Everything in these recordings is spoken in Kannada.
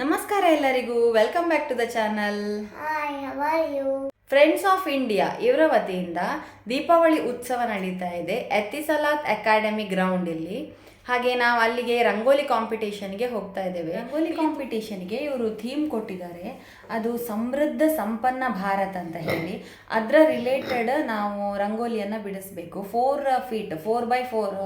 ನಮಸ್ಕಾರ ಎಲ್ಲರಿಗೂ. Welcome back to the channel? Friends of India ಇವರ ವತಿಯಿಂದ ದೀಪಾವಳಿ ಉತ್ಸವ ನಡೀತಾ ಇದೆ. ಎತ್ತಿಸಲಾತ್ ಅಕಾಡೆಮಿ ಗ್ರೌಂಡ್ ಇಲ್ಲಿ. ಹಾಗೆ ನಾವು ಅಲ್ಲಿಗೆ ರಂಗೋಲಿ ಕಾಂಪಿಟೇಷನ್ಗೆ ಹೋಗ್ತಾ ಇದ್ದೇವೆ. ರಂಗೋಲಿ ಕಾಂಪಿಟೇಷನ್ಗೆ ಇವರು ಥೀಮ್ ಕೊಟ್ಟಿದ್ದಾರೆ. ಅದು ಸಮೃದ್ಧ ಸಂಪನ್ನ ಭಾರತ್ ಅಂತ ಹೇಳಿ. ಅದರ ರಿಲೇಟೆಡ್ ನಾವು ರಂಗೋಲಿಯನ್ನು ಬಿಡಿಸ್ಬೇಕು. Four feet four by four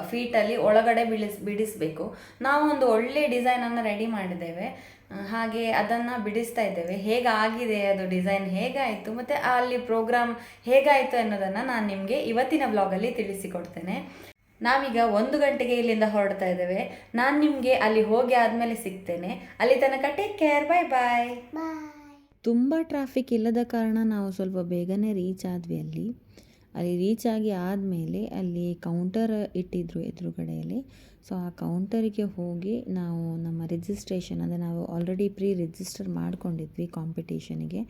ಫೀಟಲ್ಲಿ ಒಳಗಡೆ ಬಿಡಿಸ್ ಬಿಡಿಸ್ಬೇಕು. ನಾವು ಒಂದು ಒಳ್ಳೆ ಡಿಸೈನನ್ನು ರೆಡಿ ಮಾಡಿದ್ದೇವೆ. ಹಾಗೆ ಅದನ್ನು ಬಿಡಿಸ್ತಾ ಇದ್ದೇವೆ. ಹೇಗಾಗಿದೆ ಅದು ಡಿಸೈನ್ ಹೇಗಾಯಿತು? ಮತ್ತು ಅಲ್ಲಿ ಪ್ರೋಗ್ರಾಮ್ ಹೇಗಾಯಿತು ಅನ್ನೋದನ್ನು ನಾನು ನಿಮಗೆ ಇವತ್ತಿನ ಬ್ಲಾಗಲ್ಲಿ ತಿಳಿಸಿಕೊಡ್ತೇನೆ. ನಾವೀಗ ಒಂದು ಗಂಟೆಗೆ ಇಲ್ಲಿಂದ ಹೊರಡ್ತಾ ಇದ್ದೇವೆ. ನಾನು ನಿಮಗೆ ಅಲ್ಲಿ ಹೋಗಿ ಆದಮೇಲೆ ಸಿಗ್ತೇನೆ. ಅಲ್ಲಿ ತನಕ ಟೇಕ್ ಕೇರ್ ಬಾಯ್ ಬಾಯ್. ತುಂಬ ಟ್ರಾಫಿಕ್ ಇಲ್ಲದ ಕಾರಣ ನಾವು ಸ್ವಲ್ಪ ಬೇಗನೆ ರೀಚ್ ಆದ್ವಿ ಅಲ್ಲಿ. ಅಲ್ಲಿ ರೀಚ್ ಆಗಿ ಆದಮೇಲೆ ಅಲ್ಲಿ ಕೌಂಟರ್ ಇಟ್ಟಿದ್ರು ಎದುರುಗಡೆಯಲ್ಲಿ. ಸೊ ಆ ಕೌಂಟರಿಗೆ ಹೋಗಿ ನಾವು ನಮ್ಮ ರಿಜಿಸ್ಟ್ರೇಷನ್ ಅಂದರೆ ನಾವು ಆಲ್ರೆಡಿ ಪ್ರೀ ರಿಜಿಸ್ಟರ್ ಮಾಡ್ಕೊಂಡಿದ್ವಿ ಕಾಂಪಿಟೇಷನಿಗೆ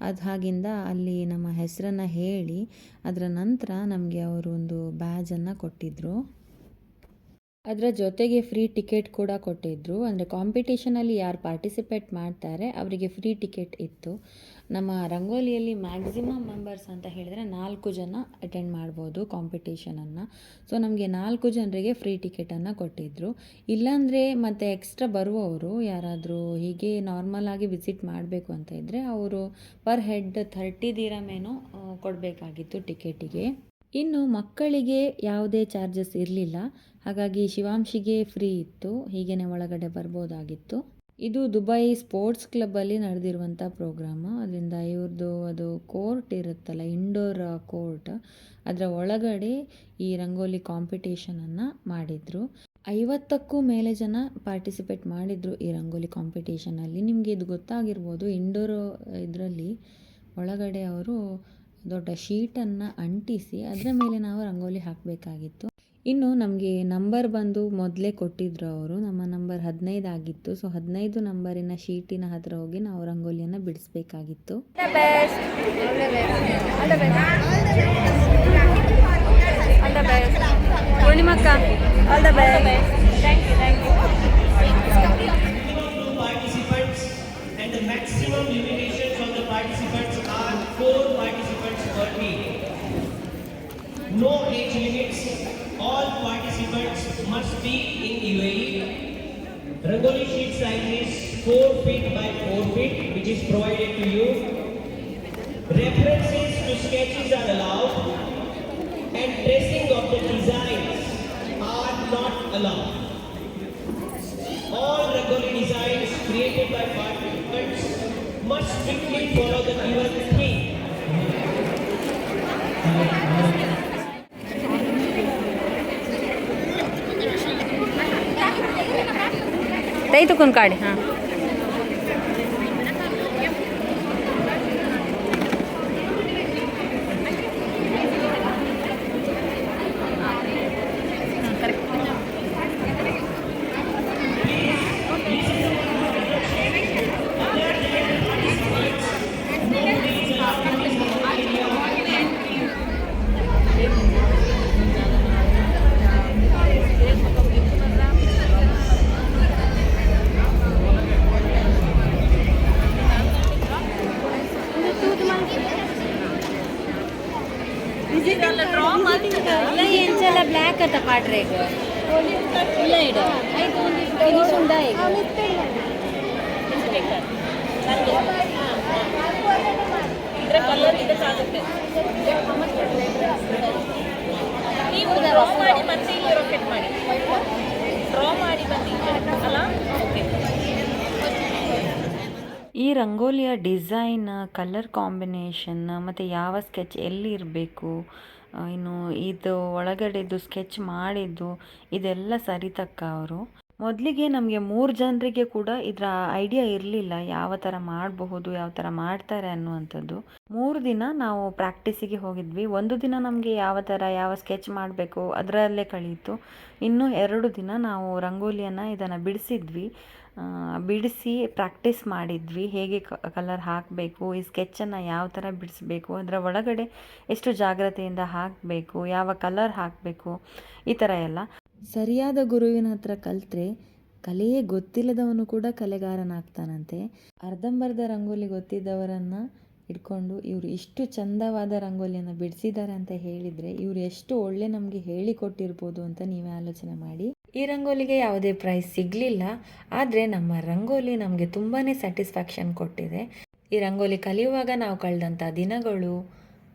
ಅದು ಹಾಗಿಂದ ಅಲ್ಲಿ ನಮ್ಮ ಹೆಸರನ್ನು ಹೇಳಿ, ಅದರ ನಂತರ ನಮಗೆ ಅವರು ಒಂದು ಬ್ಯಾಜನ್ನು ಕೊಟ್ಟಿದ್ದರು ಅದರ ಜೊತೆಗೆ ಫ್ರೀ ಟಿಕೆಟ್ ಕೂಡ ಕೊಟ್ಟಿದ್ದರು ಅಂದರೆ ಕಾಂಪಿಟೇಷನಲ್ಲಿ ಯಾರು ಪಾರ್ಟಿಸಿಪೇಟ್ ಮಾಡ್ತಾರೆ, ಅವರಿಗೆ ಫ್ರೀ ಟಿಕೆಟ್ ಇತ್ತು. ನಮ್ಮ ರಂಗೋಲಿಯಲ್ಲಿ ಮ್ಯಾಕ್ಸಿಮಮ್ ಮೆಂಬರ್ಸ್ ಅಂತ ಹೇಳಿದರೆ ನಾಲ್ಕು ಜನ ಅಟೆಂಡ್ ಮಾಡ್ಬೋದು ಕಾಂಪಿಟೇಷನನ್ನು ಸೊ ನಮಗೆ ನಾಲ್ಕು ಜನರಿಗೆ ಫ್ರೀ ಟಿಕೆಟನ್ನು ಕೊಟ್ಟಿದ್ದರು ಇಲ್ಲಾಂದರೆ ಮತ್ತು ಎಕ್ಸ್ಟ್ರಾ ಬರುವವರು ಯಾರಾದರೂ ಹೀಗೆ ನಾರ್ಮಲ್ ಆಗಿ ವಿಸಿಟ್ ಮಾಡಬೇಕು ಅಂತ ಇದ್ದರೆ ಅವರು ಪರ್ ಹೆಡ್ ಥರ್ಟಿ ದಿರಮೇನೋ ಕೊಡಬೇಕಾಗಿತ್ತು ಟಿಕೆಟಿಗೆ ಇನ್ನು ಮಕ್ಕಳಿಗೆ ಯಾವುದೇ ಚಾರ್ಜಸ್ ಇರಲಿಲ್ಲ. ಹಾಗಾಗಿ ಶಿವಾಂಶಿಗೆ ಫ್ರೀ ಇತ್ತು. ಹೀಗೇನೆ ಒಳಗಡೆ ಬರ್ಬೋದಾಗಿತ್ತು. ಇದು ದುಬೈ ಸ್ಪೋರ್ಟ್ಸ್ ಕ್ಲಬ್ಬಲ್ಲಿ ನಡೆದಿರುವಂಥ ಪ್ರೋಗ್ರಾಮು. ಅದರಿಂದ ಇವ್ರದ್ದು ಅದು ಕೋರ್ಟ್ ಇರುತ್ತಲ್ಲ, ಇಂಡೋರ್ ಕೋರ್ಟ್. ಅದರ ಒಳಗಡೆ ಈ ರಂಗೋಲಿ ಕಾಂಪಿಟೇಷನನ್ನು ಮಾಡಿದರು. ಐವತ್ತಕ್ಕೂ ಮೇಲೆ ಜನ ಪಾರ್ಟಿಸಿಪೇಟ್ ಮಾಡಿದರು ಈ ರಂಗೋಲಿ ಕಾಂಪಿಟೇಷನಲ್ಲಿ. ನಿಮಗೆ ಇದು ಗೊತ್ತಾಗಿರ್ಬೋದು, ಇಂಡೋರ್ ಇದರಲ್ಲಿ ಒಳಗಡೆ ಅವರು ದೊಡ್ಡ ಶೀಟನ್ನು ಅಂಟಿಸಿ ಅದರ ಮೇಲೆ ನಾವು ರಂಗೋಲಿ ಹಾಕಬೇಕಾಗಿತ್ತು. ಇನ್ನು ನಮಗೆ ನಂಬರ್ ಬಂದು ಮೊದಲೇ ಕೊಟ್ಟಿದ್ರು ಅವರು. ನಮ್ಮ ನಂಬರ್ ಹದಿನೈದು ಆಗಿತ್ತು. ಸೊ ಹದಿನೈದು ನಂಬರಿನ ಶೀಟಿನ ಹತ್ರ ಹೋಗಿ ನಾವು ರಂಗೋಲಿಯನ್ನು ಬಿಡಿಸ್ಬೇಕಾಗಿತ್ತು. Participants and the maximum on the participants are four participants. Per team. No age limits. All participants must be in UAE. Rangoli sheet size is 4 feet by 4 feet which is provided to you. References to sketches are allowed and tracing of the designs are not allowed. All Rangoli designs created by participants must strictly follow the given theme. ತೈ ತಕೊಂಡ್ ಕಾಡಿ ಹಾಂ ಇಲ್ಲ ಎಂಚಲ್ಲ ಬ್ಲ್ಯಾಕ್ ಅಂತ ಪಾಡ್ರೆ ಈಗ ಈ ರಂಗೋಲಿಯ ಡಿಸೈನ್ ಕಲರ್ ಕಾಂಬಿನೇಷನ್ ಮತ್ತು ಯಾವ ಸ್ಕೆಚ್ ಎಲ್ಲಿ ಇರಬೇಕು ಇನ್ನು ಇದು ಒಳಗಡೆದು ಸ್ಕೆಚ್ ಮಾಡಿದ್ದು ಇದೆಲ್ಲ ಸರಿತಕ್ಕ ಅವರು. ಮೊದಲಿಗೆ ನಮಗೆ ಮೂರು ಜನರಿಗೆ ಕೂಡ ಇದರ ಐಡಿಯಾ ಇರಲಿಲ್ಲ ಯಾವ ಥರ ಮಾಡಬಹುದು, ಯಾವ ಥರ ಮಾಡ್ತಾರೆ ಅನ್ನುವಂಥದ್ದು. ಮೂರು ದಿನ ನಾವು ಪ್ರಾಕ್ಟೀಸಿಗೆ ಹೋಗಿದ್ವಿ. ಒಂದು ದಿನ ನಮಗೆ ಯಾವ ಥರ ಯಾವ ಸ್ಕೆಚ್ ಮಾಡಬೇಕು ಅದರಲ್ಲೇ ಕಳೀತು. ಇನ್ನು ಎರಡು ದಿನ ನಾವು ರಂಗೋಲಿಯನ್ನು ಇದನ್ನು ಬಿಡಿಸಿದ್ವಿ. ಬಿಡಿಸಿ ಪ್ರಾಕ್ಟೀಸ್ ಮಾಡಿದ್ವಿ. ಹೇಗೆ ಕಲರ್ ಹಾಕಬೇಕು, ಈ ಸ್ಕೆಚ್ಚನ್ನು ಯಾವ ಥರ ಬಿಡಿಸ್ಬೇಕು, ಅದರ ಒಳಗಡೆ ಎಷ್ಟು ಜಾಗ್ರತೆಯಿಂದ ಹಾಕಬೇಕು, ಯಾವ ಕಲರ್ ಹಾಕಬೇಕು, ಈ ಥರ ಎಲ್ಲ. ಸರಿಯಾದ ಗುರುವಿನ ಹತ್ರ ಕಲಿತ್ರೆ ಕಲೆಯೇ ಗೊತ್ತಿಲ್ಲದವನು ಕೂಡ ಕಲೆಗಾರನಾಗ್ತಾನಂತೆ. ಅರ್ಧಂಬರ್ಧ ರಂಗೋಲಿ ಗೊತ್ತಿದ್ದವರನ್ನು ಇಟ್ಕೊಂಡು ಇವರು ಇಷ್ಟು ಚಂದವಾದ ರಂಗೋಲಿಯನ್ನು ಬಿಡಿಸಿದ್ದಾರೆ ಅಂತ ಹೇಳಿದರೆ ಇವರು ಎಷ್ಟು ಒಳ್ಳೆ ನಮಗೆ ಹೇಳಿಕೊಟ್ಟಿರ್ಬೋದು ಅಂತ ನೀವೇ ಆಲೋಚನೆ ಮಾಡಿ. ಈ ರಂಗೋಲಿಗೆ ಯಾವುದೇ ಪ್ರೈಸ್ ಸಿಗಲಿಲ್ಲ, ಆದರೆ ನಮ್ಮ ರಂಗೋಲಿ ನಮಗೆ ತುಂಬಾ ಸ್ಯಾಟಿಸ್ಫ್ಯಾಕ್ಷನ್ ಕೊಟ್ಟಿದೆ. ಈ ರಂಗೋಲಿ ಕಲಿಯುವಾಗ ನಾವು ಕಳೆದಂಥ ದಿನಗಳು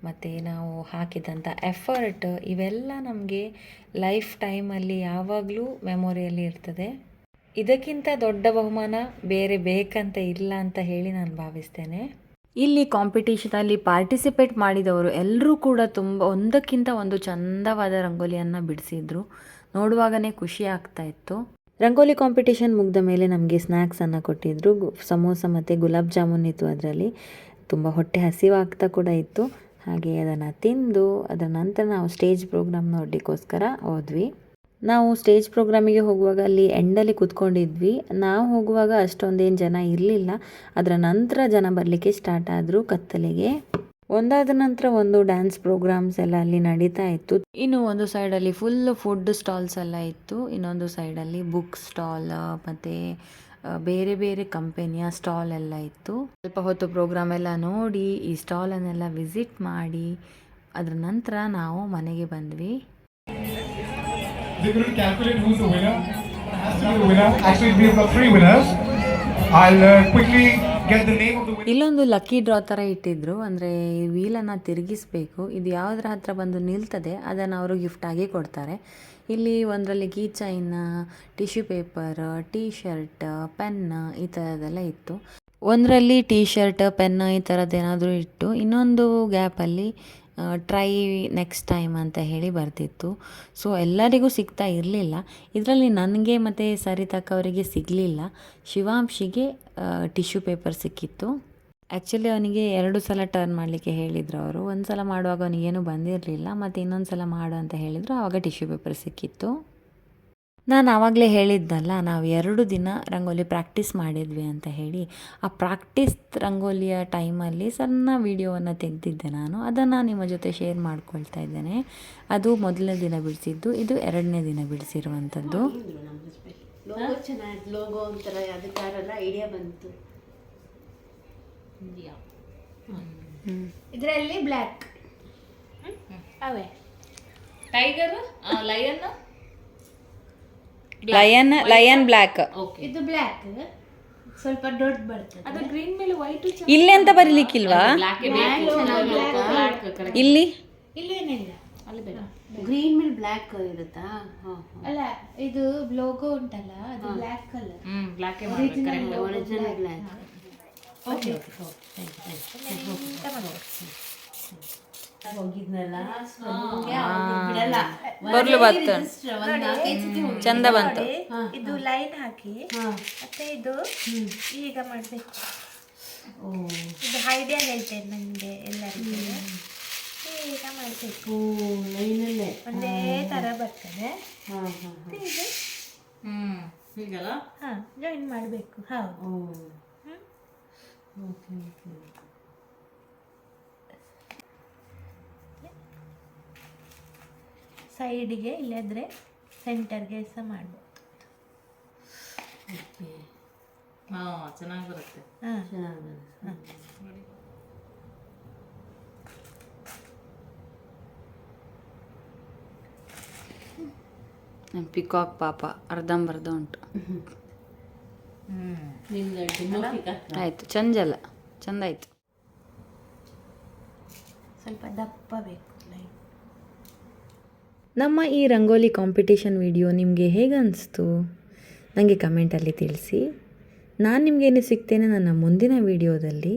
ಮತ್ತು ನಾವು ಹಾಕಿದಂಥ ಎಫರ್ಟ್ ಇವೆಲ್ಲ ನಮಗೆ ಲೈಫ್ ಟೈಮಲ್ಲಿ ಯಾವಾಗಲೂ ಮೆಮೊರಿಯಲ್ಲಿ ಇರ್ತದೆ. ಇದಕ್ಕಿಂತ ದೊಡ್ಡ ಬಹುಮಾನ ಬೇರೆ ಬೇಕಂತ ಇಲ್ಲ ಅಂತ ಹೇಳಿ ನಾನು ಭಾವಿಸ್ತೇನೆ. ಇಲ್ಲಿ ಕಾಂಪಿಟೇಷನಲ್ಲಿ ಪಾರ್ಟಿಸಿಪೇಟ್ ಮಾಡಿದವರು ಎಲ್ಲರೂ ಕೂಡ ತುಂಬ ಒಂದಕ್ಕಿಂತ ಒಂದು ಚಂದವಾದ ರಂಗೋಲಿಯನ್ನು ಬಿಡಿಸಿದ್ರು. ನೋಡುವಾಗನೇ ಖುಷಿ ಆಗ್ತಾ ಇತ್ತು. ರಂಗೋಲಿ ಕಾಂಪಿಟೇಷನ್ ಮುಗಿದ ಮೇಲೆ ನಮಗೆ ಸ್ನ್ಯಾಕ್ಸನ್ನು ಕೊಟ್ಟಿದ್ದರು ಗು- ಸಮೋಸ ಮತ್ತು ಗುಲಾಬ್ ಜಾಮೂನ್ ಇತ್ತು ಅದರಲ್ಲಿ. ತುಂಬ ಹೊಟ್ಟೆ ಹಸಿವಾಗ್ತಾ ಕೂಡ ಇತ್ತು. ಹಾಗೆ ಅದನ್ನು ತಿಂದು, ಅದರ ನಂತರ ನಾವು ಸ್ಟೇಜ್ ಪ್ರೋಗ್ರಾಮ್ ನೋಡಲಿಕ್ಕೋಸ್ಕರ ಹೋದ್ವಿ. ನಾವು ಸ್ಟೇಜ್ ಪ್ರೋಗ್ರಾಮಿಗೆ ಹೋಗುವಾಗ ಅಲ್ಲಿ ಎಂಡಲ್ಲಿ ಕೂತ್ಕೊಂಡಿದ್ವಿ. ನಾವು ಹೋಗುವಾಗ ಅಷ್ಟೊಂದೇನು ಜನ ಇರಲಿಲ್ಲ. ಅದರ ನಂತರ ಜನ ಬರಲಿಕ್ಕೆ ಸ್ಟಾರ್ಟ್ ಆದರು ಕತ್ತಲೆಗೆ. ಒಂದಾದ ನಂತರ ಒಂದು ಡ್ಯಾನ್ಸ್ ಪ್ರೋಗ್ರಾಮ್ಸ್ ಎಲ್ಲ ಅಲ್ಲಿ ನಡೀತಾ ಇತ್ತು. ಇನ್ನು ಒಂದು ಸೈಡಲ್ಲಿ ಫುಲ್ ಫುಡ್ ಸ್ಟಾಲ್ಸ್ ಎಲ್ಲ ಇತ್ತು. ಇನ್ನೊಂದು ಸೈಡಲ್ಲಿ ಬುಕ್ ಸ್ಟಾಲ್ ಮತ್ತು ಬೇರೆ ಬೇರೆ ಕಂಪೆನಿಯ ಸ್ಟಾಲ್ ಎಲ್ಲ ಇತ್ತು. ಸ್ವಲ್ಪ ಹೊತ್ತು ಪ್ರೋಗ್ರಾಮ್ ಎಲ್ಲ ನೋಡಿ ಈ ಸ್ಟಾಲನ್ನೆಲ್ಲ ವಿಸಿಟ್ ಮಾಡಿ ಅದರ ನಂತರ ನಾವು ಮನೆಗೆ ಬಂದ್ವಿ. Uh. ಇಲ್ಲೊಂದು ಲಕ್ಕಿ ಡ್ರಾ ಥರ ಇಟ್ಟಿದ್ರು. ಅಂದರೆ ಈ ವೀಲನ್ನು ತಿರುಗಿಸ್ಬೇಕು. ಇದು ಯಾವುದರ ಹತ್ರ ಬಂದು ನಿಲ್ತದೆ ಅದನ್ನು ಅವರು ಗಿಫ್ಟ್ ಆಗಿ ಕೊಡ್ತಾರೆ. ಇಲ್ಲಿ ಒಂದರಲ್ಲಿ key chain tissue paper T shirt pen ಈ ಥರದ್ದೆಲ್ಲ ಇತ್ತು. ಒಂದರಲ್ಲಿ ಟೀ ಶರ್ಟ್ ಪೆನ್ ಈ ಥರದ್ದೇನಾದರೂ ಇಟ್ಟು ಇನ್ನೊಂದು ಗ್ಯಾಪಲ್ಲಿ ಟ್ರೈ ನೆಕ್ಸ್ಟ್ ಟೈಮ್ ಅಂತ ಹೇಳಿ ಬರ್ತಿತ್ತು. ಸೊ ಎಲ್ಲರಿಗೂ ಸಿಗ್ತಾ ಇರಲಿಲ್ಲ. ಇದರಲ್ಲಿ ನನಗೆ ಮತ್ತು ಸರಿತಕ್ಕ ಅವರಿಗೆ ಸಿಗಲಿಲ್ಲ. ಶಿವಾಂಶಿಗೆ ಟಿಶ್ಯೂ ಪೇಪರ್ ಸಿಕ್ಕಿತ್ತು. ಆ್ಯಕ್ಚುಲಿ ಅವನಿಗೆ ಎರಡು ಸಲ ಟರ್ನ್ ಮಾಡಲಿಕ್ಕೆ ಹೇಳಿದರು ಅವರು. ಒಂದು ಸಲ ಮಾಡುವಾಗ ಅವನಿಗೇನು ಬಂದಿರಲಿಲ್ಲ ಮತ್ತು ಇನ್ನೊಂದು ಸಲ ಮಾಡು ಅಂತ ಹೇಳಿದರು. ಆವಾಗ ಟಿಶ್ಯೂ ಪೇಪರ್ ಸಿಕ್ಕಿತ್ತು. ನಾನು ಆವಾಗಲೇ ಹೇಳಿದ್ದಲ್ಲ ನಾವು ಎರಡು ದಿನ ರಂಗೋಲಿ ಪ್ರಾಕ್ಟೀಸ್ ಮಾಡಿದ್ವಿ ಅಂತ ಹೇಳಿ ಆ ಪ್ರಾಕ್ಟೀಸ್ ರಂಗೋಲಿಯ ಟೈಮಲ್ಲಿ ಸಣ್ಣ ವೀಡಿಯೋವನ್ನು ತೆಗೆದಿದ್ದೆ ನಾನು. ಅದನ್ನು ನಿಮ್ಮ ಜೊತೆ ಶೇರ್ ಮಾಡ್ಕೊಳ್ತಾ ಇದ್ದೇನೆ. ಅದು ಮೊದಲನೇ ದಿನ ಬಿಡಿಸಿದ್ದು ಇದು ಎರಡನೇ ದಿನ ಬಿಡಿಸಿರುವಂಥದ್ದು ಲೋಗೋ ಚೆನ್ನಾಗಿ ಲೋಗೋ ಒಂಥರ ಅದಕ್ಕಾರಲ್ಲ ಐಡಿಯಾ ಬಂತು. ಇದರಲ್ಲಿ ಬ್ಲ್ಯಾಕ್. ಅವೇ. Tiger lion? Lion lion black. Okay ಇದು ಬ್ಲ್ಯಾಕ್. ಸ್ವಲ್ಪ ದೊಡ್ಡ ಬರ್ತದೆ. ಅದು ಗ್ರೀನ್ ಮೇಲೆ ವೈಟ್ ಇಲ್ಲಿ ಅಂತ ಬರೀಲಿಕ್ಕಿಲ್ವಾ? ಬ್ಲಾಕ್ ಇಲ್ಲಿ? ಇಲ್ಲೇನಿಲ್ಲ ಅಲ್ಲಿ ಬೇಡ ಗ್ರೀನ್ ಮೇಲೆ ಬ್ಲ್ಯಾಕ್ ಇರುತ್ತಾ? ಹಾಂ ಅಲ್ಲ ಇದು ಲೋಗೋ ಉಂಟಲ್ಲ ಅದು black colour. Original black. Okay ನಿಮ್ಗೆ ಅವ್ರು ಬಿಡಲ್ಲ ಬರ್ಲು ಬಂತು. ಒಂದ್ ನಾಲ್ಕೈದು ಸತಿ ಹೋಗಿ ಚಂದ ಬಂತು. ಇದು ಲೈನ್ ಹಾಕಿ ಮತ್ತೆ ಇದು ಈಗ ಮಾಡ್ಬೇಕು. ಇದು ಐಡಿಯಾ ಹೇಳ್ತೇನೆ ನನಗೆ ಎಲ್ಲರಿಗೂ. ಈಗ ಮಾಡ್ಬೇಕು. ಲೈನಲ್ಲೇ. ಒಂದೇ ತರ ಬರ್ತದೆ. ಹಾಂ ಹಾಂ ಇದು? ಹ್ಮ್. ಹೀಗಲ್ಲ? ಹಾ ಜಾಯಿನ್ ಮಾಡಬೇಕು. ಹೌದು. ಓಕೆ ಓಕೆ ಸೈಡಿಗೆ ಇಲ್ಲದ್ರೆ ಸೆಂಟರ್ಗೆ ಸಹ ಮಾಡ್ಬೋದು. ಹಾ ಚೆನ್ನಾಗಿ ಬರುತ್ತೆ. ಹಾ. ಚೆನ್ನಾಗಿ ಪಿಕಾಕ್ ಪಾಪ ಅರ್ಧಂಬರ್ಧ ಉಂಟು. ಆಯಿತು ಚಂದಲ್ಲ ಚಂದ ಆಯಿತು. ಸ್ವಲ್ಪ ದಪ್ಪ ಬೇಕು ಲೈನ್ ನಮ್ಮ ಈ ರಂಗೋಲಿ ಕಾಂಪಿಟೇಷನ್ ವಿಡಿಯೋ ನಿಮಗೆ ಹೇಗೆ ಅನಿಸ್ತು? ನನಗೆ ಕಮೆಂಟಲ್ಲಿ ತಿಳಿಸಿ. ನಾನು ನಿಮಗೇನು ಸಿಗ್ತೇನೆ ನನ್ನ ಮುಂದಿನ ವಿಡಿಯೋದಲ್ಲಿ.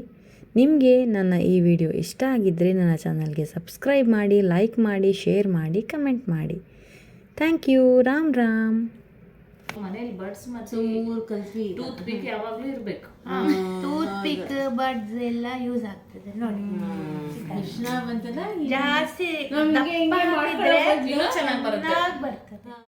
ನಿಮಗೆ ನನ್ನ ಈ ವಿಡಿಯೋ ಇಷ್ಟ ಆಗಿದ್ದರೆ ನನ್ನ ಚಾನಲ್ಗೆ ಸಬ್ಸ್ಕ್ರೈಬ್ ಮಾಡಿ ಲೈಕ್ ಮಾಡಿ ಶೇರ್ ಮಾಡಿ ಕಮೆಂಟ್ ಮಾಡಿ. Thank you Ram Ram. ಮನೇಲಿ ಬರ್ಡ್ಸ್ ಮತ್ತೆ ಟೂತ್ ಪಿಕ್ ಯಾವಾಗ್ಲೂ ಇರ್ಬೇಕು. ಟೂತ್ ಪಿಕ್ ಬರ್ಡ್ಸ್ ಎಲ್ಲ ಯೂಸ್ ಆಗ್ತದೆ ನೋಡಿ. ಜಾಸ್ತಿ ಚೆನ್ನಾಗ್ ಬರ್ತದೆ.